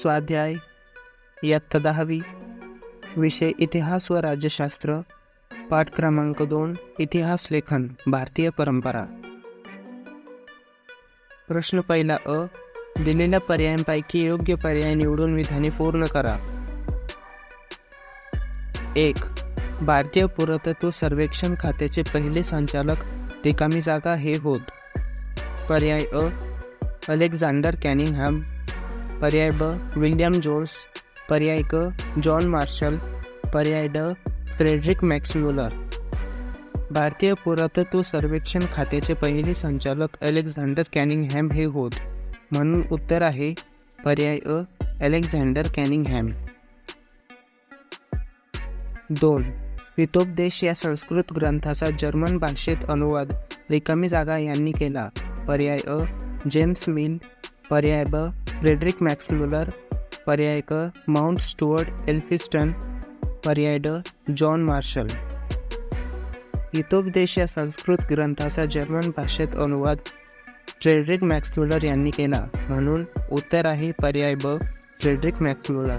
स्वाध्याय. इयत्ता दहावी. विषय इतिहास व राज्यशास्त्र. पाठ क्रमांक दोन इतिहास लेखन भारतीय परंपरा. प्रश्न पहिला अ. दिलेल्या पर्यायांपैकी योग्य पर्याय निवडून विधाने पूर्ण करा. एक. भारतीय पुरातत्व सर्वेक्षण खात्याचे पहिले संचालक रिकामी जागा हे होत. पर्याय अ. अलेक्झांडर कॅनिंगहॅम पर्याय ब. William Jones. पर्याय क. John Marshall. पर्याय ड. फ्रेडरिक मॅक्सम्युलर भारतीय पुरातत्व सर्वेक्षण खात्याचे पहिले संचालक अलेक्झांडर कॅनिंगहॅम हे होत. म्हणून उत्तर आहे पर्याय अ. अलेक्झांडर कॅनिंगहॅम. दोन. हितोपदेश या संस्कृत ग्रंथाचा जर्मन भाषेत अनुवाद रिकामी जागा यांनी केला. पर्याय अ. James mill. पर्याय ब. फ्रेडरिक मॅक्सम्युलर पर्याय क माउंट स्टुअर्ट एल्फिस्टन पर्याय ड जॉन मार्शल. हितोपदेश या संस्कृत ग्रंथाचा जर्मन भाषेत अनुवाद फ्रेडरिक मॅक्सम्युलर यांनी केला म्हणून उत्तर आहे पर्याय ब फ्रेडरिक मॅक्सम्युलर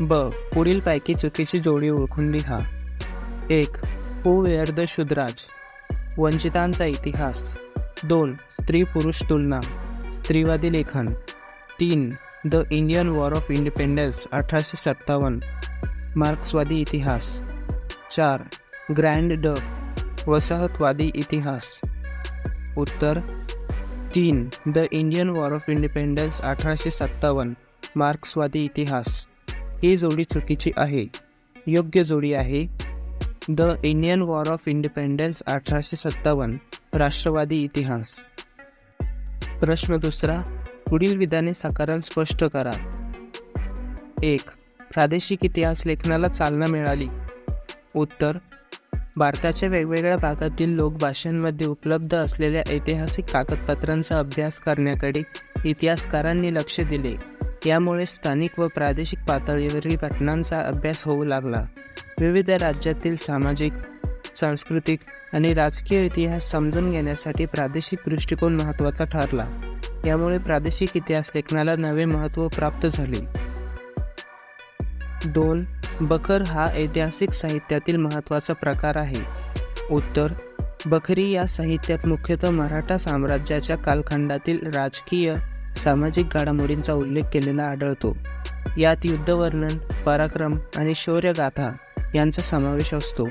ब पुढीलपैकी चुकीची जोडी ओळखून लिहा. एक हू वेअर द शुद्राज वंचितांचा इतिहास. दोन स्त्री पुरुष तुलना. स्त्रीवादी लेखन. तीन the Indian war of independence अठराशे सत्तावन्न. मार्क्सवादी इतिहास. चार ग्रँड ड वसाहतवादी इतिहास. उत्तर तीन the Indian war of independence अठराशे सत्तावन्न. मार्क्सवादी इतिहास. ही जोडी चुकीची आहे. योग्य जोडी आहे. The Indian war of independence अठराशे सत्तावन्न. राष्ट्रवादी इतिहास. प्रश्न दुसरा पुढील विधाने साकारण स्पष्ट करा. एक प्रादेशिक इतिहास लेखनाला चालना मिळाली. उत्तर भारताच्या वेगवेगळ्या भागातील लोक भाषांमध्ये उपलब्ध असलेल्या ऐतिहासिक कागदपत्रांचा अभ्यास करण्याकडे इतिहासकारांनी लक्ष दिले. यामुळे स्थानिक व प्रादेशिक पातळीवरील घटनांचा अभ्यास होऊ लागला. विविध राज्यातील सामाजिक सांस्कृतिक आणि राजकीय इतिहास समजून घेण्यासाठी प्रादेशिक दृष्टिकोन महत्त्वाचा ठरला. यामुळे प्रादेशिक इतिहास लेखनाला नवे महत्त्व प्राप्त झाले. दोन बखर हा ऐतिहासिक साहित्यातील महत्त्वाचा प्रकार आहे. उत्तर बखरी या साहित्यात मुख्यतः मराठा साम्राज्याच्या कालखंडातील राजकीय सामाजिक घडामोडींचा उल्लेख केलेला आढळतो. यात युद्धवर्णन पराक्रम आणि शौर्यगाथा यांचा समावेश असतो.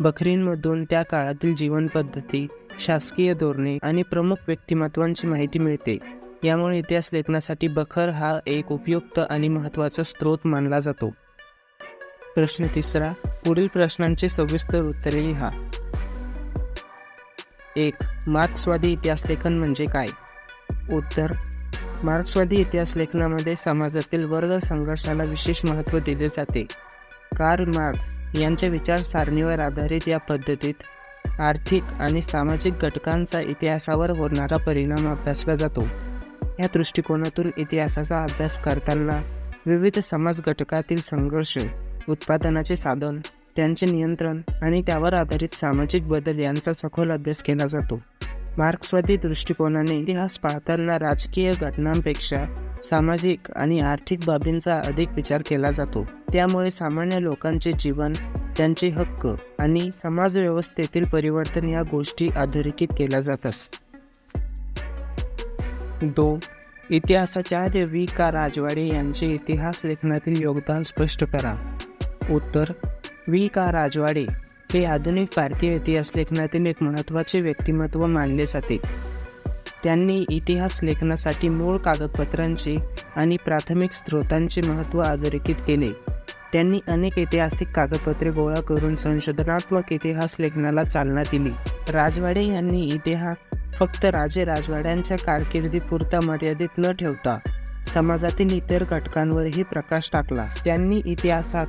बखरींमधून त्या काळातील जीवनपद्धती शासकीय धोरणे आणि प्रमुख व्यक्तिमत्वांची माहिती मिळते. यामुळे इतिहास लेखनासाठी बखर हा एक उपयुक्त आणि महत्त्वाचा स्रोत मानला जातो. प्रश्न तिसरा पुढील प्रश्नांचे सविस्तर उत्तरे लिहा. एक मार्क्सवादी इतिहास लेखन म्हणजे काय? उत्तर मार्क्सवादी इतिहास लेखनामध्ये समाजातील वर्ग संघर्षाला विशेष महत्त्व दिले जाते. कार्ल मार्क्स यांच्या विचारसारणीवर आधारित या पद्धतीत आर्थिक आणि सामाजिक घटकांचा इतिहासावर होणारा परिणाम अभ्यासला जातो. या दृष्टिकोनातून इतिहासाचा अभ्यास करताना विविध समाज घटकातील संघर्ष उत्पादनाचे साधन त्यांचे नियंत्रण आणि त्यावर आधारित सामाजिक बदल यांचा सखोल अभ्यास केला जातो. मार्क्सवादी दृष्टिकोनाने इतिहास पाहताना राजकीय घटनांपेक्षा सामाजिक आणि आर्थिक बाबींचा अधिक विचार केला जातो. त्यामुळे सामान्य लोकांचे जीवन त्यांचे हक्क आणि समाजव्यवस्थेतील परिवर्तन या गोष्टी अधोरेखित केल्या जातात. दोन इतिहासाचार्य व्ही का राजवाडे यांचे इतिहास लेखनातील योगदान स्पष्ट करा. उत्तर व्ही का राजवाडे. हे आधुनिक भारतीय इतिहास लेखनातील एक महत्त्वाचे व्यक्तिमत्व मानले जाते. त्यांनी इतिहास लेखनासाठी मूळ कागदपत्रांचे आणि प्राथमिक स्रोतांचे महत्त्व अधोरेखित केले. त्यांनी अनेक ऐतिहासिक कागदपत्रे गोळा करून संशोधनात्मक इतिहास लेखनाला चालना दिली. राजवाडे यांनी इतिहास फक्त राजे राजवाड्यांच्या कारकिर्दीपुरता मर्यादित न ठेवता समाजातील इतर घटकांवरही प्रकाश टाकला. त्यांनी इतिहासात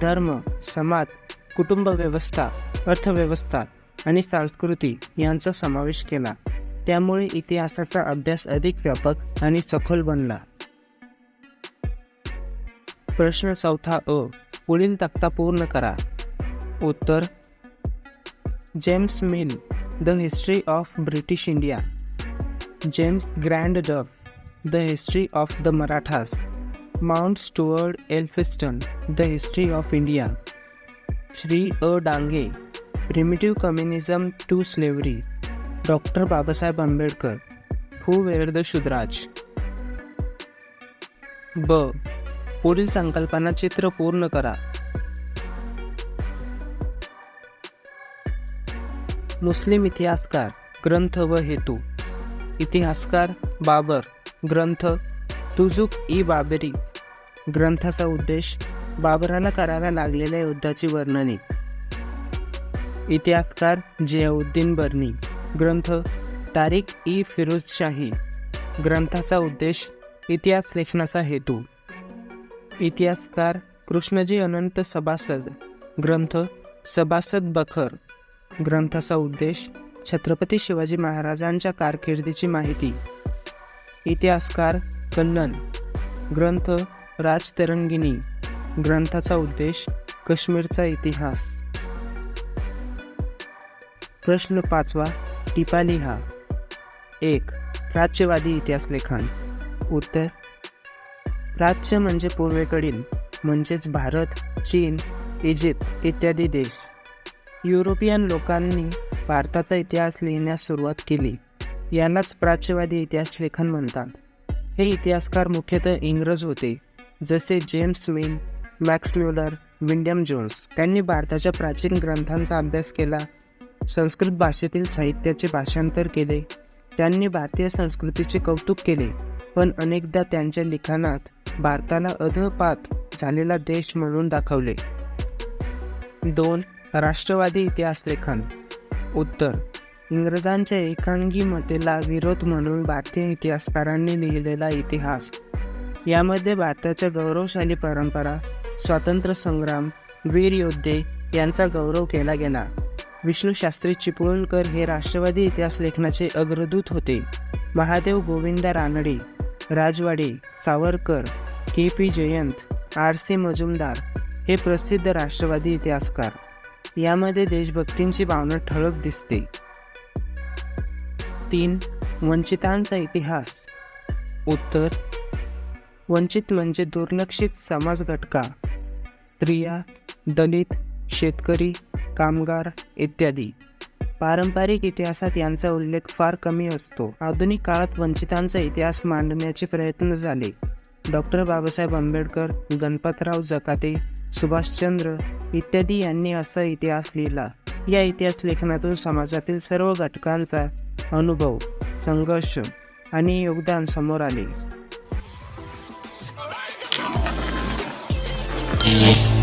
धर्म समाज कुटुंब व्यवस्था अर्थव्यवस्था आणि संस्कृती यांचा समावेश केला. त्यामुळे इतिहासाचा अभ्यास अधिक व्यापक आणि सखोल बनला. प्रश्न चौथा अ पुढील तक्ता पूर्ण करा. उत्तर James Mill the history of British India James Grant Duff the history of the Marathas Mount Stuart Elphinstone the history of India Shri A Dange primitive communism to slavery doctor Babasaheb Ambedkar who were the Shudras. ब. पुढील संकल्पना चित्र पूर्ण करा. मुस्लिम इतिहासकार ग्रंथ व हेतू. इतिहासकार बाबर ग्रंथ तुजुक ई बाबरी. ग्रंथाचा उद्देश बाबराला कराव्या लागलेल्या युद्धाची वर्णने. इतिहासकार जियाउद्दीन बर्नी. ग्रंथ तारीख ई फिरोजशाही ग्रंथाचा उद्देश इतिहास लेखनाचा हेतू. इतिहासकार कृष्णजी अनंत सभासद. ग्रंथ सभासद बखर. ग्रंथाचा उद्देश छत्रपती शिवाजी महाराजांच्या कारकिर्दीची माहिती. इतिहासकार कन्नन. ग्रंथ राजतरंगिणी. ग्रंथाचा उद्देश काश्मीरचा इतिहास. प्रश्न पाचवा टिपा लिहा. एक राज्यवादी इतिहास लेखन. उत्तर राज्य म्हणजे पूर्वेकडील म्हणजेच भारत चीन इजिप्त इत्यादी देश. युरोपियन लोकांनी भारताचा इतिहास लिहिण्यास सुरुवात केली. यालाच प्राच्यवादी इतिहास लेखन म्हणतात. हे इतिहासकार मुख्यतः इंग्रज होते जसे जेम्स विन मॅक्स म्युलर विंडियम जोन्स त्यांनी भारताच्या प्राचीन ग्रंथांचा अभ्यास केला संस्कृत भाषेतील साहित्याचे भाषांतर केले त्यांनी भारतीय संस्कृतीचे कौतुक केले पण अनेकदा त्यांच्या लिखाणात भारताला अधपात झालेला देश म्हणून दाखवले. दोन राष्ट्रवादी इतिहास लेखन. उत्तर इंग्रजांच्या एकांगीमतेला विरोध म्हणून भारतीय इतिहासकारांनी लिहिलेला इतिहास. यामध्ये भारताच्या गौरवशाली परंपरा स्वातंत्र्य संग्राम वीर योद्धे यांचा गौरव केला गेला. विष्णू शास्त्री चिपळूणकर हे राष्ट्रवादी इतिहास लेखनाचे अग्रदूत होते. Mahadev Govind Ranade Rajwade Savarkar K P Jayant R C Majumdar हे प्रसिद्ध राष्ट्रवादी इतिहासकार. यामध्ये देशभक्तींची भावना ठळक दिसते. तीन वंचितांचा इतिहास. उत्तर वंचित म्हणजे दुर्लक्षित समाज घटका स्त्रिया दलित शेतकरी कामगार इत्यादी. पारंपरिक इतिहासात यांचा उल्लेख फार कमी असतो. आधुनिक काळात वंचितांचा इतिहास मांडण्याचे प्रयत्न झाले. डॉक्टर बाबासाहेब आंबेडकर गणपतराव जकाते सुभाषचंद्र इत्यादी यांनी असा इतिहास लिहिला. या इतिहास लेखनातून समाजातील सर्व घटकांचा अनुभव संघर्ष आणि योगदान समोर आले. Thank you.